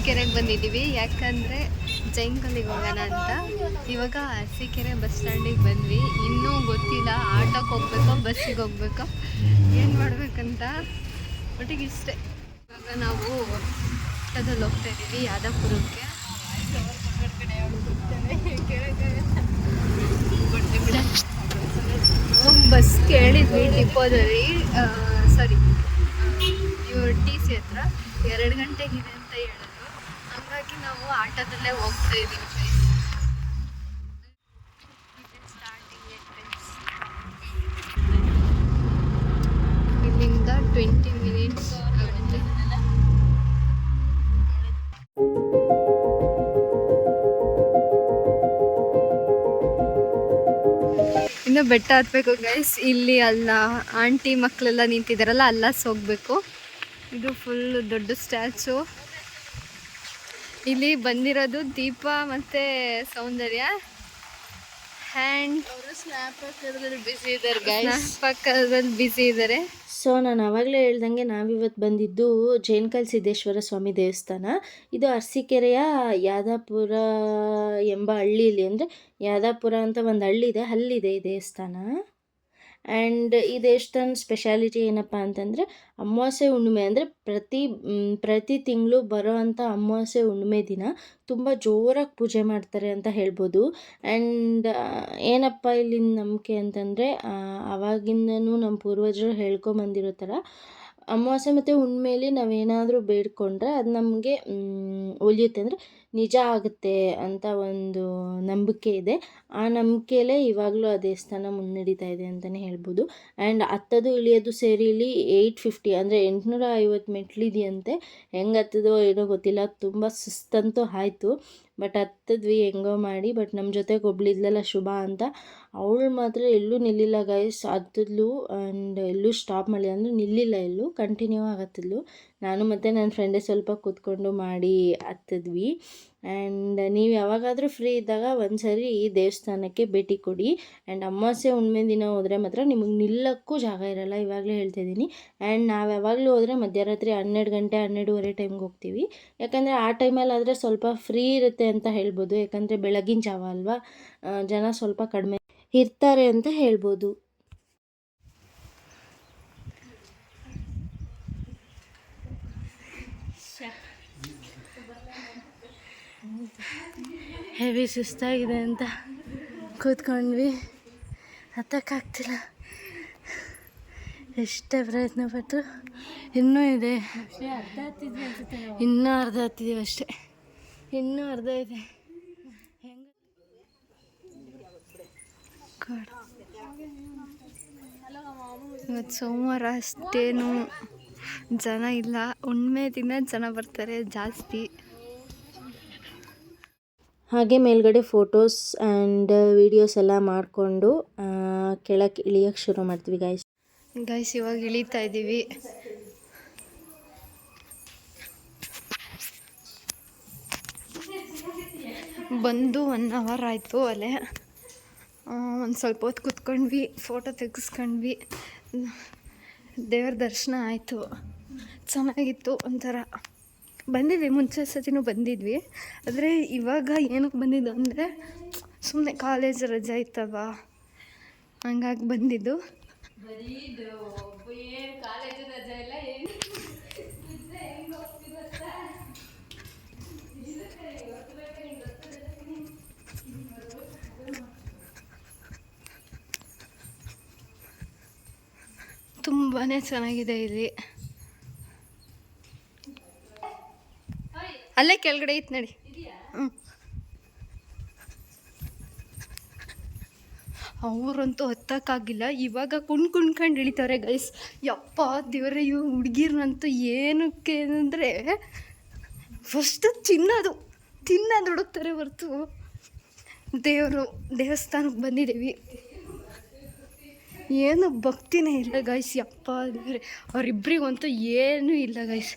ಅರಸೀಕೆರೆಗೆ ಬಂದಿದ್ದೀವಿ. ಯಾಕಂದರೆ ಜೈನ್ಕಲ್ಲಿಗೆ ಹೋಗೋಣ ಅಂತ. ಇವಾಗ ಅರಸೀಕೆರೆ ಬಸ್ ಸ್ಟ್ಯಾಂಡಿಗೆ ಬಂದ್ವಿ. ಇನ್ನೂ ಗೊತ್ತಿಲ್ಲ ಆಟೋಕ್ಕೆ ಹೋಗ್ಬೇಕೋ, ಬಸ್ಸಿಗೆ ಹೋಗ್ಬೇಕೋ, ಏನು ಮಾಡ್ಬೇಕಂತ. ಒಟ್ಟಿಗೆ ಇಷ್ಟೇ. ಇವಾಗ ನಾವು ಆಟೋದಲ್ಲಿ ಹೋಗ್ತಾ ಇದ್ದೀವಿ, ಯಾದವಪುರಕ್ಕೆ. ಬಸ್ ಕೇಳಿದ್ವಿ ಡಿಪೋದಲ್ಲಿ. ಸಾರಿ ಇವರು ಟಿ ಸಿ ಹತ್ರ. ಎರಡು ಗಂಟೆಗಿದೆ. ನಾವು ಆಟೋದಲ್ಲೇ ಹೋಗ್ತಾ ಇದ್ದೀವಿ ಇಲ್ಲಿಂದ ಟ್ವೆಂಟಿ ಮಿನಿಟ್ಸ್ ಇನ್ನು ಬೆಟ್ಟ ಹತ್ಬೇಕು ಗೈಸ್ ಇಲ್ಲಿ ಅಲ್ಲ, ಆಂಟಿ ಮಕ್ಕಳೆಲ್ಲ ನಿಂತಿದ್ದಾರಲ್ಲ ಅಲ್ಲಸ್ ಹೋಗ್ಬೇಕು. ಇದು ಫುಲ್ ದೊಡ್ಡ ಸ್ಟ್ಯಾಚು ಇಲ್ಲಿ ಬಂದಿರೋದು ದೀಪ ಮತ್ತೆ ಸೌಂದರ್ಯ. ಹ್ಯಾಂಡ್ ಪಕ್ಕದಲ್ಲಿ ಬ್ಯುಸಿ ಇದ್ದಾರೆ ಸೊ ನಾನು ಆವಾಗಲೇ ಹೇಳ್ದಂಗೆ ನಾವಿವತ್ತು ಬಂದಿದ್ದು ಜೈನ್ಕಲ್ ಸಿದ್ದೇಶ್ವರ ಸ್ವಾಮಿ ದೇವಸ್ಥಾನ. ಇದು ಅರಸೀಕೆರೆಯ ಯಾದಾಪುರ ಎಂಬ ಹಳ್ಳಿಲಿ. ಅಂದರೆ ಯಾದಾಪುರ ಅಂತ ಒಂದು ಹಳ್ಳಿ ಇದೆ. ಅಲ್ಲಿದೆ ಈ ದೇವಸ್ಥಾನ. ಆ್ಯಂಡ್ ಈ ದೇವಸ್ಥಾನ ಸ್ಪೆಷಾಲಿಟಿ ಏನಪ್ಪ ಅಂತಂದರೆ ಅಮಾವಾಸ್ಯೆ ಹುಣ್ಣಿಮೆ ಅಂದರೆ ಪ್ರತಿ ಪ್ರತಿ ತಿಂಗಳು ಬರೋ ಅಂಥ ಅಮಾವಾಸ್ಯೆ ಹುಣ್ಣಿಮೆ ದಿನ ತುಂಬ ಜೋರಾಗಿ ಪೂಜೆ ಮಾಡ್ತಾರೆ ಅಂತ ಹೇಳ್ಬೋದು. ಆ್ಯಂಡ್ ಏನಪ್ಪ ಇಲ್ಲಿನ ನಂಬಿಕೆ ಅಂತಂದರೆ ಆವಾಗಿಂದನೂ ನಮ್ಮ ಪೂರ್ವಜರು ಹೇಳ್ಕೊಂಬಂದಿರೋ ಥರ ಅಮಾವಾಸ್ಯೆ ಮತ್ತು ಹುಣ್ಣಿಮೆಯಲ್ಲಿ ನಾವೇನಾದರೂ ಬೇಡ್ಕೊಂಡ್ರೆ ಅದು ನಮಗೆ ಒಲಿಯುತ್ತೆ. ಅಂದರೆ ನಿಜ ಆಗುತ್ತೆ ಅಂತ ಒಂದು ನಂಬಿಕೆ ಇದೆ. ಆ ನಂಬಿಕೆಯಲ್ಲೇ ಇವಾಗಲೂ ಆ ದೇವಸ್ಥಾನ ಮುನ್ನಡೀತಾ ಇದೆ ಅಂತಲೇ ಹೇಳ್ಬೋದು. ಆ್ಯಂಡ್ ಹತ್ತದು ಇಳಿಯೋದು ಸೇರಿ ಇಲ್ಲಿ ಏಯ್ಟ್ ಫಿಫ್ಟಿ ಅಂದರೆ ಎಂಟುನೂರ ಐವತ್ತು ಮೆಟ್ಲಿದೆಯಂತೆ ಹೆಂಗೆ ಹತ್ತದೋ ಏನೋ ಗೊತ್ತಿಲ್ಲ, ತುಂಬ ಸುಸ್ತಂತೂ ಆಯಿತು. ಬಟ್ ಹತ್ತದ್ವಿ ಹೆಂಗೋ ಮಾಡಿ ಬಟ್ ನಮ್ಮ ಜೊತೆಗೆ ಒಬ್ಳಿದ್ಲಲ್ಲ ಶುಭ ಅಂತ. ಅವಳು ಮಾತ್ರ ಎಲ್ಲೂ ನಿಲ್ಲಿಲ್ಲ ಗೈಸ್ ಹತ್ತಿದ್ಲು ಆ್ಯಂಡ್ ಎಲ್ಲೂ ಸ್ಟಾಪ್ ಮಾಡಲಿಲ್ಲ ಅಂದರೆ ನಿಲ್ಲಿಲ್ಲ ಎಲ್ಲೂ ಕಂಟಿನ್ಯೂ ಆಗತ್ತಿದ್ಲು. ನಾನು ಮತ್ತು ನನ್ನ ಫ್ರೆಂಡೇ ಸ್ವಲ್ಪ ಕೂತ್ಕೊಂಡು ಮಾಡಿ ಹತ್ತಿದ್ವಿ. ಆ್ಯಂಡ್ ನೀವು ಯಾವಾಗಾದರೂ ಫ್ರೀ ಇದ್ದಾಗ ಒಂದು ಸರಿ ಈ ದೇವಸ್ಥಾನಕ್ಕೆ ಭೇಟಿ ಕೊಡಿ. ಆ್ಯಂಡ್ ಅಮಾವಾಸ್ಯೆ ಹುಣ್ಣಿಮೆ ದಿನ ಹೋದರೆ ಮಾತ್ರ ನಿಮಗೆ ನಿಲ್ಲಕ್ಕೂ ಜಾಗ ಇರಲ್ಲ, ಇವಾಗಲೇ ಹೇಳ್ತಾ ಇದ್ದೀನಿ. ಆ್ಯಂಡ್ ನಾವು ಯಾವಾಗಲೂ ಹೋದರೆ ಮಧ್ಯರಾತ್ರಿ ಹನ್ನೆರಡು ಗಂಟೆ, ಹನ್ನೆರಡುವರೆ ಟೈಮ್ಗೆ ಹೋಗ್ತೀವಿ. ಯಾಕಂದರೆ ಆ ಟೈಮಲ್ಲಿ ಆದರೆ ಸ್ವಲ್ಪ ಫ್ರೀ ಇರುತ್ತೆ ಅಂತ ಹೇಳ್ಬೋದು. ಯಾಕಂದರೆ ಬೆಳಗಿನ ಜಾವ ಅಲ್ವಾ? ಜನ ಸ್ವಲ್ಪ ಕಡಿಮೆ ಇರ್ತಾರೆ ಅಂತ ಹೇಳ್ಬೋದು. ಹೆವಿ ಸುಸ್ತಾಗಿದೆ ಅಂತ ಕೂತ್ಕೊಂಡ್ವಿ. ಹತ್ತಕ್ಕಾಗ್ತಿಲ್ಲ. ಎಷ್ಟೇ ಪ್ರಯತ್ನ ಪಟ್ಟರು ಇನ್ನೂ ಇದೆ. ಇನ್ನೂ ಅರ್ಧ ಹತ್ತಿದ್ದೀವಿ ಅಷ್ಟೇ. ಇನ್ನೂ ಅರ್ಧ ಇದೆ. ಹೆಂಗೆ. ಇವತ್ತು ಸೋಮವಾರ ಅಷ್ಟೇನು ಜನ ಇಲ್ಲ. ಹುಣ್ಮೆ ದಿನ ಜನ ಬರ್ತಾರೆ ಜಾಸ್ತಿ. ಹಾಗೆ ಮೇಲ್ಗಡೆ ಫೋಟೋಸ್ ಆ್ಯಂಡ್ ವೀಡಿಯೋಸ್ ಎಲ್ಲ ಮಾಡಿಕೊಂಡು ಕೆಳಕ್ಕೆ ಇಳಿಯೋಕ್ಕೆ ಶುರು ಮಾಡ್ತೀವಿ ಗಾಯ್ಸ್ ಗಾಯ್ಸ್ ಇವಾಗ ಇಳಿತಾ ಇದ್ದೀವಿ ಬಂದು ಒನ್ ಅವರ್ ಆಯಿತು ಅಲೆ ಒಂದು ಸ್ವಲ್ಪ ಹೊತ್ತು ಕೂತ್ಕೊಂಡ್ವಿ ಫೋಟೋ ತೆಗೆಸ್ಕೊಂಡ್ವಿ. ದೇವ್ರ ದರ್ಶನ ಆಯಿತು. ಚೆನ್ನಾಗಿತ್ತು ಒಂಥರ. ಬಂದಿದ್ವಿ, ಮುಂಚೆ ಸತಿನೂ ಬಂದಿದ್ವಿ. ಆದರೆ ಇವಾಗ ಏನಕ್ಕೆ ಬಂದಿದ್ದು ಅಂದರೆ ಸುಮ್ಮನೆ ಕಾಲೇಜ್ ರಜೆ ಇತ್ತಲ್ವಾ? ಹಂಗಾಗಿ ಬಂದಿದ್ದು. ತುಂಬಾ ಚೆನ್ನಾಗಿದೆ ಇಲ್ಲಿ. ಅಲ್ಲೇ ಕೆಳಗಡೆ ಇತ್ತು ನಡಿ. ಹ್ಞೂ ಅವರಂತೂ ಹತ್ತಕ್ಕಾಗಿಲ್ಲ, ಇವಾಗ ಕುಣ್ ಕುಣ್ಕೊಂಡು ಇಳಿತಾರೆ ಗೈಸ್ ಯಪ್ಪ ದೇವರೇ ಇವು ಹುಡುಗಿರ್ನಂತೂ ಏನಕ್ಕೆ ಅಂದರೆ ಫಸ್ಟ್ ತಿನ್ನೋದು ತಿನ್ನೋದು ಹುಡುಕ್ತಾರೆ ಹೊರ್ತು. ದೇವರು ದೇವಸ್ಥಾನಕ್ಕೆ ಬಂದಿದ್ದೀವಿ. ಏನು ಭಕ್ತಿನೇ ಇಲ್ಲ ಗೈಸ್ ಯಪ್ಪ ದೇವ್ರೆ. ಅವರಿಬ್ಬರಿಗಂತೂ ಏನೂ ಇಲ್ಲ ಗೈಸ್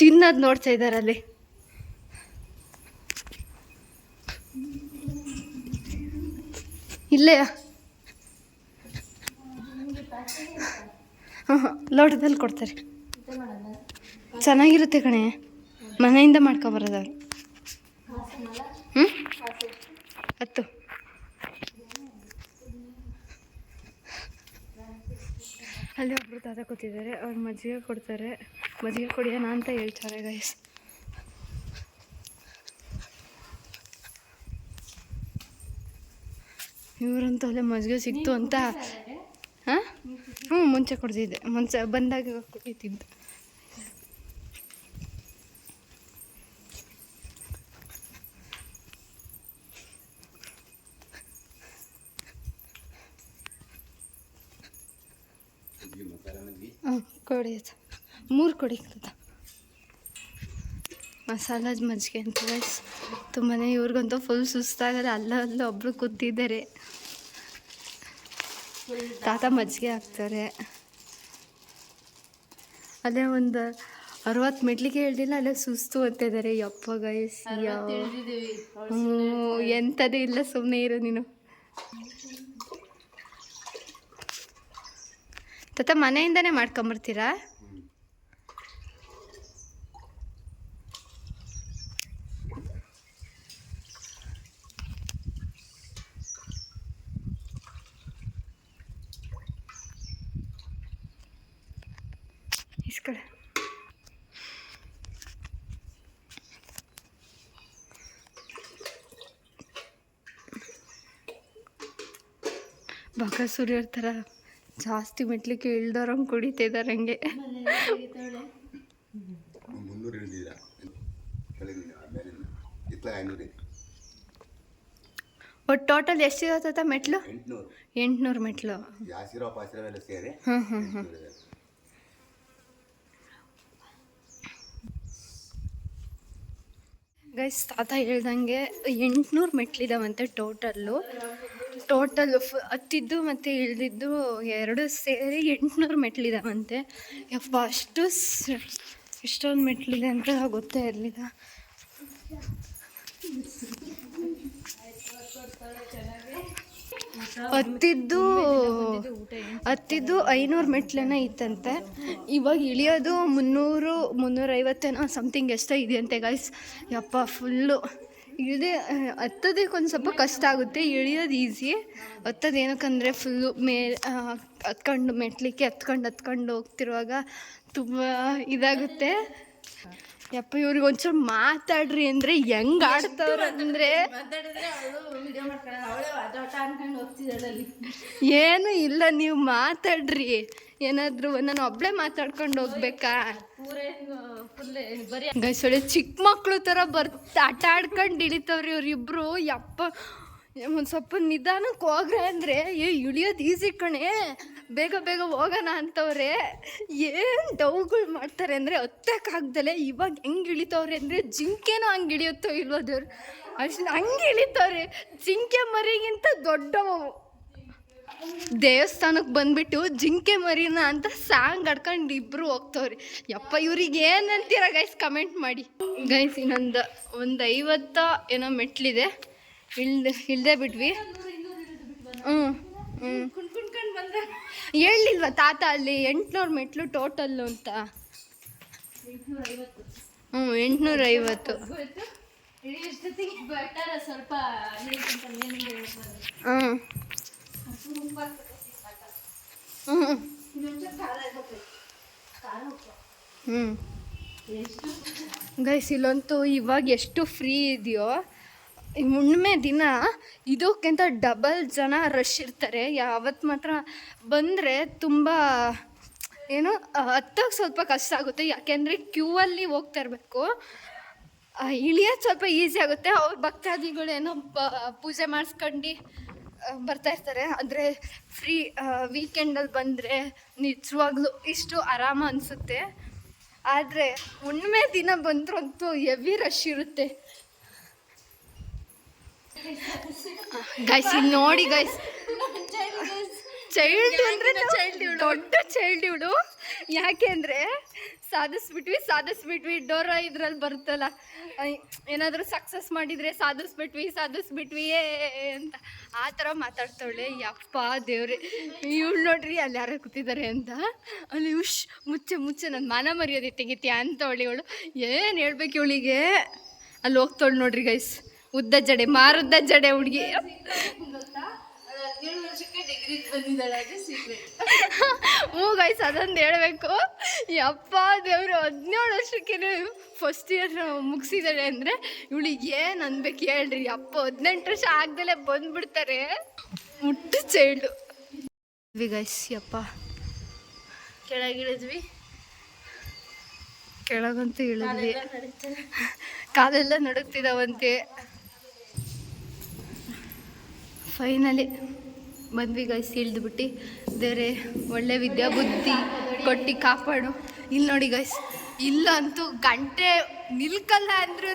ತಿನ್ನೋದು ನೋಡ್ತಾ ಇದ್ದಾರೆ ಅಲ್ಲಿ. ಇಲ್ಲೇ. ಹಾಂ ಲೋಟದಲ್ಲಿ ಕೊಡ್ತಾರೆ. ಚೆನ್ನಾಗಿರುತ್ತೆ ಕಣೆ. ಮನೆಯಿಂದ ಮಾಡ್ಕೊಬರೋದು ಅವ್ರು ಹ್ಞೂ ಹತ್ತು. ಅಲ್ಲಿ ಒಬ್ಬರು ತಾತ ಕೂತಿದ್ದಾರೆ. ಅವ್ರು ಮಜ್ಜಿಗೆ ಕೊಡ್ತಾರೆ. ಮಜ್ಜಿಗೆ ಕುಡಿಯೋಣ ಅಂತ ಹೇಳ್ತಾರೆ ಗೈಸ್ ಇವರಂತೂ ಅಲ್ಲೇ ಮಜ್ಜಿಗೆ ಸಿಕ್ತು ಅಂತ. ಹಾಂ? ಹ್ಞೂ ಮುಂಚೆ ಕೊಡ್ತಿದ್ದೆ ಮುಂಚೆ ಬಂದಾಗ ಕುಡಿತಿದ್ದೆ. ಹಾಂ ಕೊಡಿ ಮೂರು ಕೊಡಿ ಮಸಾಲಾ ಮಜ್ಜಿಗೆ ಅಂತ ತುಂಬಾ ಇವ್ರಿಗಂತೂ ಫುಲ್ ಸುಸ್ತಾಗಲ್ಲ ಅಲ್ಲ ಅಲ್ಲ ಒಬ್ರು ಕೂತಿದ್ದಾರೆ. ತಾತ ಮಜ್ಜಿಗೆ ಹಾಕ್ತಾರೆ. ಅಲ್ಲೇ ಒಂದು ಅರವತ್ತು ಮೆಟ್ಲಿಗೆ ಹೇಳ್ದಿಲ್ಲ ಅಲ್ಲೇ ಸುಸ್ತು ಅಂತಿದ್ದಾರೆ ಯಪ್ಪ ಗೈಸ್ ಹ್ಞೂ ಎಂಥದ್ದು ಇಲ್ಲ ಸುಮ್ಮನೆ ಇರು ನೀನು. ತಾತ ಮನೆಯಿಂದನೇ ಮಾಡ್ಕೊಂಬರ್ತೀರಾ? ಇಸ್ಕಡೆ ಬಕಾಸುರಿಯರ್ ಥರ ಜಾಸ್ತಿ ಮೆಟ್ಲಿಕ್ಕೆ ಇಳ್ದವ್ರಂಗೆ ಕುಡಿತಿದ್ದಾರೆ ಹಂಗೆ. ಒಟ್ಟು ಟೋಟಲ್ ಎಷ್ಟಿರತ್ತ ಮೆಟ್ಲು? ಎಂಟುನೂರು. ಮೆಟ್ಲು. ಹ್ಞೂ ಹ್ಞೂ ಹ್ಞೂ ಎಂಟ್ನೂರು ಇದೆ. ಗೈಸ್ ತಾತ ಹೇಳ್ದಂಗೆ ಎಂಟುನೂರು ಮೆಟ್ಲಿದಾವಂತೆ ಟೋಟಲ್ಲು. ಟೋಟಲ್ ಫು ಹತ್ತಿದ್ದು ಮತ್ತು ಇಳಿದಿದ್ದು ಎರಡು ಸೇರಿ ಎಂಟುನೂರು ಮೆಟ್ಲಿದಾವಂತೆ ಯಪ್ಪ, ಅಷ್ಟು ಎಷ್ಟೊಂದು ಮೆಟ್ಲಿದೆ ಅಂತ ಗೊತ್ತೇ ಇರಲಿಲ್ಲ. ಹತ್ತಿದ್ದು ಹತ್ತಿದ್ದು ಐನೂರು ಮೆಟ್ಲೇನ ಇತ್ತಂತೆ. ಇವಾಗ ಇಳಿಯೋದು ಮುನ್ನೂರು ಮುನ್ನೂರೈವತ್ತೇನೋ ಸಮಥಿಂಗ್ ಎಷ್ಟೋ ಇದೆಯಂತೆ ಗಾಯ್ಸ್ ಯಪ್ಪ ಫುಲ್ಲು ಇಳಿದೆ ಹತ್ತೋದಕ್ಕೆ ಒಂದು ಸ್ವಲ್ಪ ಕಷ್ಟ ಆಗುತ್ತೆ. ಇಳಿಯೋದು ಈಸಿ ಹತ್ತೋದು ಏನಕ್ಕಂದರೆ ಫುಲ್ಲು ಮೇ ಹತ್ಕೊಂಡು ಮೆಟ್ಲಿಕ್ಕೆ ಹತ್ಕೊಂಡು ಹತ್ಕೊಂಡು ಹೋಗ್ತಿರುವಾಗ ತುಂಬ ಇದಾಗುತ್ತೆ. ಯಪ್ಪ ಇವ್ರಿಗೆ ಒಂಚೂರು ಮಾತಾಡ್ರಿ ಅಂದ್ರೆ ಹೆಂಗ್ ಆಡ್ತಾವ್ರಂದ್ರೆ ಅಂದರೆ? ಏನು ಇಲ್ಲ ನೀವು ಮಾತಾಡ್ರಿ. ಏನಾದರೂ ನಾನು ಒಬ್ಳೆ ಮಾತಾಡ್ಕೊಂಡು ಹೋಗ್ಬೇಕಾ? ಗೈಸೊಳೆ ಚಿಕ್ಕ ಮಕ್ಳು ತರ ಬರ್ತ ಆಟ ಆಡ್ಕೊಂಡು ಇಳಿತವ್ರಿ ಇವ್ರಿಬ್ರು. ಯಪ್ಪ ಒಂದು ಸ್ವಲ್ಪ ನಿಧಾನಕ್ಕೆ ಹೋಗ್ರೆ ಅಂದ್ರೆ ಏ ಇಳಿಯೋದು ಈಸಿ ಕಣೆ. ಬೇಗ ಬೇಗ ಹೋಗೋಣ ಅಂತವ್ರೆ, ಏನು ಡೌಗಳು ಮಾಡ್ತಾರೆ ಅಂದರೆ ಹತ್ತಕ್ಕಾಗ್ದಲೆ ಇವಾಗ ಹೆಂಗೆ ಇಳಿತವ್ರೆ ಅಂದರೆ ಜಿಂಕೆನೂ ಹಂಗೆ ಇಳಿಯುತ್ತೋ ಇಲ್ವೋ ಅಷ್ಟು ಹಂಗೆ ಇಳಿತವ್ರೆ, ಜಿಂಕೆ ಮರಿಗಿಂತ ದೊಡ್ಡವು. ದೇವಸ್ಥಾನಕ್ಕೆ ಬಂದ್ಬಿಟ್ಟು ಜಿಂಕೆ ಮರಿನ ಅಂತ ಸಾಂಗ್ ಆಡ್ಕೊಂಡು ಇಬ್ರು ಹೋಗ್ತವ್ರಿ. ಯಪ್ಪ, ಇವ್ರಿಗೆ ಏನಂತೀರ ಗೈಸ್ ಕಮೆಂಟ್ ಮಾಡಿ. ಗೈಸ್ ಇನ್ನೊಂದು ಒಂದು ಐವತ್ತ ಏನೋ ಮೆಟ್ಲಿದೆ. ಇಳ್ದೆ, ಇಳ್ದೇ ಬಿಟ್ವಿ. ಹ್ಞೂ ಹ್ಞೂ ಹೇಳಿಲ್ವಾ ತಾತ ಅಲ್ಲಿ ಎಂಟ್ನೂರು ಮೆಟ್ಲು ಟೋಟಲ್ಲು ಅಂತ? ಹ್ಞೂ ಎಂಟುನೂರ ಐವತ್ತು ಸ್ವಲ್ಪ ಹ್ಞೂ. ಹ್ಞೂ. ಗೈಸ್ ಇಲ್ಲಂತೂ ಇವಾಗ ಎಷ್ಟು ಫ್ರೀ ಇದೆಯೋ ಹುಣ್ಣಿಮೆ ದಿನ ಇದಕ್ಕಿಂತ ಡಬಲ್ ಜನ ರಶ್ ಇರ್ತಾರೆ. ಯಾವತ್ತು ಮಾತ್ರ ಬಂದರೆ ತುಂಬ ಏನು ಹತ್ತಕ್ಕೆ ಸ್ವಲ್ಪ ಕಷ್ಟ ಆಗುತ್ತೆ. ಯಾಕೆಂದರೆ ಕ್ಯೂ ಅಲ್ಲಿ ಹೋಗ್ತಾ ಇರಬೇಕು. ಇಳಿಯೋದು ಸ್ವಲ್ಪ ಈಸಿ ಆಗುತ್ತೆ. ಅವ್ರ ಭಕ್ತಾದಿಗಳೇನೋ ಪೂಜೆ ಮಾಡಿಸ್ಕೊಂಡು ಬರ್ತಾ ಇರ್ತಾರೆ. ಅಂದರೆ ಫ್ರೀ ವೀಕೆಂಡಲ್ಲಿ ಬಂದರೆ ನಿಜವಾಗ್ಲೂ ಇಷ್ಟು ಆರಾಮ ಅನಿಸುತ್ತೆ. ಆದರೆ, ಹುಣ್ಣಿಮೆ ದಿನ ಬಂದ್ರಂತೂ ಹೆವಿ ರಶ್ ಇರುತ್ತೆ. ಗೈಸ್ ಇಲ್ಲಿ ನೋಡಿ ಗೈಸ್ ಚೈಲ್ಡ್ ಅಂದ್ರೆ ಚೈಲ್ಡ್ ದೊಡ್ಡ ಚೈಲ್ಡ್ ಇವಳು ಯಾಕೆಂದ್ರೆ ಸಾಧಿಸ್ಬಿಟ್ವಿ ಸಾಧಿಸ್ಬಿಟ್ವಿ. ಡೋರ ಇದ್ರಲ್ಲಿ ಬರುತ್ತಲ್ಲ. ಏನಾದರೂ ಸಕ್ಸಸ್ ಮಾಡಿದ್ರೆ ಸಾಧಿಸ್ಬಿಟ್ವಿ ಸಾಧಿಸ್ಬಿಟ್ವಿ ಏ ಅಂತ. ಆ ಥರ ಮಾತಾಡ್ತಾಳೆ ಯಪ್ಪ ದೇವ್ರೆ. ಇವಳು ನೋಡ್ರಿ ಅಲ್ಲಿ ಯಾರೋ ಕೂತಿದ್ದಾರೆ ಅಂತ. ಅಲ್ಲಿ ಉಶ್ ಮುಚ್ಚೆ ಮುಚ್ಚೆ ನನ್ನ ಮಾನ ಮರ್ಯಾದೆ ತೆಗಿತೀಯ ಅಂತವಳು ಇವಳು. ಏನು ಹೇಳ್ಬೇಕು ಇವಳಿಗೆ? ಅಲ್ಲಿ ಹೋಗ್ತಾಳು ನೋಡ್ರಿ ಗೈಸ್ ಉದ್ದ ಜಡೆ ಮಾರುದ್ದ ಜಡೆ ಹುಡುಗಿ. ಹ್ಞೂ ಗೈಸ್ ಅದೊಂದು ಹೇಳ್ಬೇಕು. ಯಪ್ಪ ದೇವರು ಹದಿನೇಳು ವರ್ಷಕ್ಕೆ ಫಸ್ಟ್ ಇಯರ್ ಮುಗಿಸಿದಾಳೆ ಅಂದರೆ ಇವಳಿಗೆ ಏನು ಅನ್ಬೇಕು ಹೇಳ್ರಿ. ಅಪ್ಪ ಹದಿನೆಂಟು ವರ್ಷ ಆಗ್ದಲೇ ಬಂದ್ಬಿಡ್ತಾರೆ. ಮುಟ್ಟು ಚೈಲ್ಡು ಗೈಸ್ ಯಪ್ಪ. ಕೆಳಗಿಳಿದ್ವಿ ಕೆಳಗಂತೂ ಇಳಿದ್ವಿ. ಕಾಲೆಲ್ಲ ನಡುಗ್ತಿದಾವಂತೆ. ಫೈನಲಿ ಬಂದ್ವಿ ಗೈಸ್ ಇಳಿದ್ಬಿಟ್ಟು ಬೇರೆ ಒಳ್ಳೆ ವಿದ್ಯಾಬುದ್ಧಿ ಕೊಟ್ಟು ಕಾಪಾಡು. ಇಲ್ಲಿ ನೋಡಿ ಗೈಸ್ ಇಲ್ಲಂತೂ ಗಂಟೆ ನಿಲ್ಕಲ್ಲ ಅಂದ್ರೂ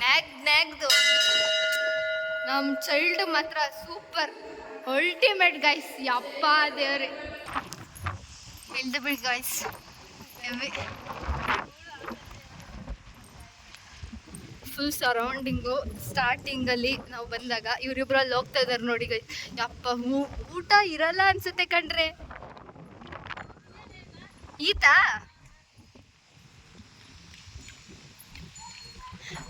ನ್ಯಾಗ್ ನ್ಯಾಗ್ದು. ನಮ್ಮ ಚೈಲ್ಡ್ ಮಾತ್ರ ಸೂಪರ್ ಅಲ್ಟಿಮೇಟ್ ಗೈಸ್ ಯಪ್ಪ ದೇವ್ರೆ. ಇಳಿದ್ಬಿಡಿ ಬಿಡಿ ಗೈಸ್ ಫುಲ್ ಸರೌಂಡಿಂಗು ಸ್ಟಾರ್ಟಿಂಗಲ್ಲಿ ನಾವು ಬಂದಾಗ ಇವರಿಬ್ರಲ್ಲಿ ಹೋಗ್ತಾ ಇದ್ದಾರೆ ನೋಡಿ ಯಪ್ಪ, ಊ- ಊಟ ಇರಲ್ಲ ಅನ್ಸುತ್ತೆ ಕಣ್ರೆ. ಈತ?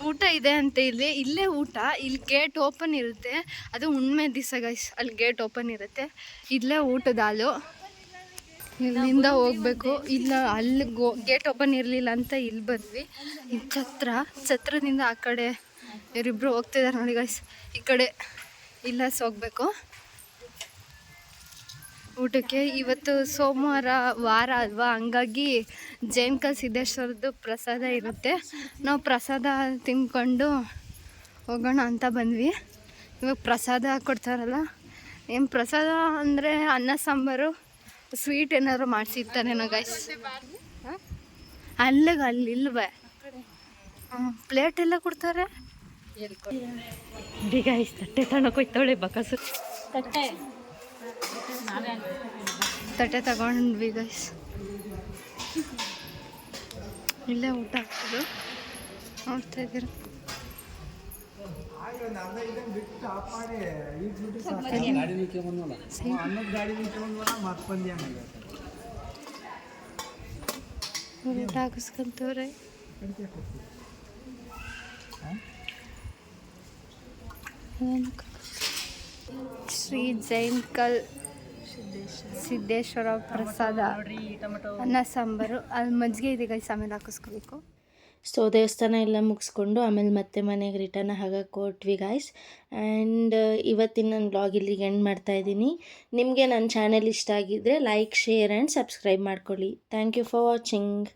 ಊಟ ಇದೆ ಅಂತ ಇಲ್ಲಿ. ಇಲ್ಲೇ ಊಟ, ಇಲ್ಲಿ ಗೇಟ್ ಓಪನ್ ಇರುತ್ತೆ. ಅದು ಉಣ್ಮೆ ದಿವಸ ಗೈಸ್ ಅಲ್ಲಿ ಗೇಟ್ ಓಪನ್ ಇರುತ್ತೆ. ಇಲ್ಲೇ ಊಟದ ಹಾಲು. ಇಲ್ಲಿಂದ ಹೋಗ್ಬೇಕು. ಇಲ್ಲ, ಅಲ್ಲಿ ಗೋ ಗೇಟ್ ಓಪನ್ ಇರಲಿಲ್ಲ ಅಂತ ಇಲ್ಲಿ ಬಂದ್ವಿ. ಇದು ಛತ್ರ, ಛತ್ರದಿಂದ ಆ ಕಡೆ ಇವರಿಬ್ಬರು ಹೋಗ್ತಿದ್ದಾರೆ ನೋಡಿ ಗಾಯ್ಸ್ ಈ ಕಡೆ ಇಲ್ಲ ಹೋಗ್ಬೇಕು. ಊಟಕ್ಕೆ ಇವತ್ತು ಸೋಮವಾರ ವಾರ ಅಲ್ವಾ? ಹಂಗಾಗಿ ಜೈನ್ಕ ಸಿದ್ದೇಶ್ವರದ್ದು ಪ್ರಸಾದ ಇರುತ್ತೆ. ನಾವು ಪ್ರಸಾದ ತಿನ್ಕೊಂಡು ಹೋಗೋಣ ಅಂತ ಬಂದ್ವಿ. ಇವಾಗ ಪ್ರಸಾದ ಕೊಡ್ತಾರಲ್ಲ? ಏನು ಪ್ರಸಾದ ಅಂದರೆ ಅನ್ನ, ಸಾಂಬಾರು ಸ್ವೀಟ್ ಏನಾದ್ರು ಮಾಡಿಸಿರ್ತಾನೇನೋ ಗೈಸ್ ಅಲ್ಲಿಗೆ ಅಲ್ಲಿ ಇಲ್ವೇ? ಪ್ಲೇಟ್ ಎಲ್ಲ ಕೊಡ್ತಾರೆ? ಗೈಸ್ ತಟ್ಟೆ ತಗೊಂಡೋಗ್ತಾಳೆ ಬಕಸು. ತಟ್ಟೆ? ತಟ್ಟೆ ತಗೊಂಡ್ವಿ ಗೈಸ್ ಇಲ್ಲೇ ಊಟ ಆಗ್ತದೆ ನೋಡ್ತಾ ಇದ್ದೀರ? ಹಾಕಿಸ್ಕೊಂತವ್ರೆ ಶ್ರೀ ಜೈನ್ಕಲ್ ಸಿದ್ದೇಶ್ವರ ಪ್ರಸಾದ ಅನ್ನ ಸಾಂಬಾರು. ಅಲ್ಲಿ ಮಜ್ಜಿಗೆ ಇದೆ ಗೈಸ್ ಆಮೇಲೆ ಹಾಕಿಸ್ಕೋಬೇಕು. ಸೊ ದೇವಸ್ಥಾನ ಎಲ್ಲ ಮುಗಿಸ್ಕೊಂಡು ಆಮೇಲೆ ಮತ್ತೆ ಮನೆಗೆ ರಿಟರ್ನ್ ಆಗಕ್ಕೆ ಕೊಟ್ವಿ ಗಾಯ್ಸ್ ಆ್ಯಂಡ್ ಇವತ್ತಿನ ನನ್ನ ಬ್ಲಾಗ್ ಇಲ್ಲಿಗೆ ಎಂಡ್ ಮಾಡ್ತಾ ಇದ್ದೀನಿ. ನಿಮಗೆ ನನ್ನ ಚಾನೆಲ್ ಇಷ್ಟ ಆಗಿದ್ದರೆ ಲೈಕ್ ಶೇರ್ ಆ್ಯಂಡ್ ಸಬ್ಸ್ಕ್ರೈಬ್ ಮಾಡ್ಕೊಳ್ಳಿ. Thank you for watching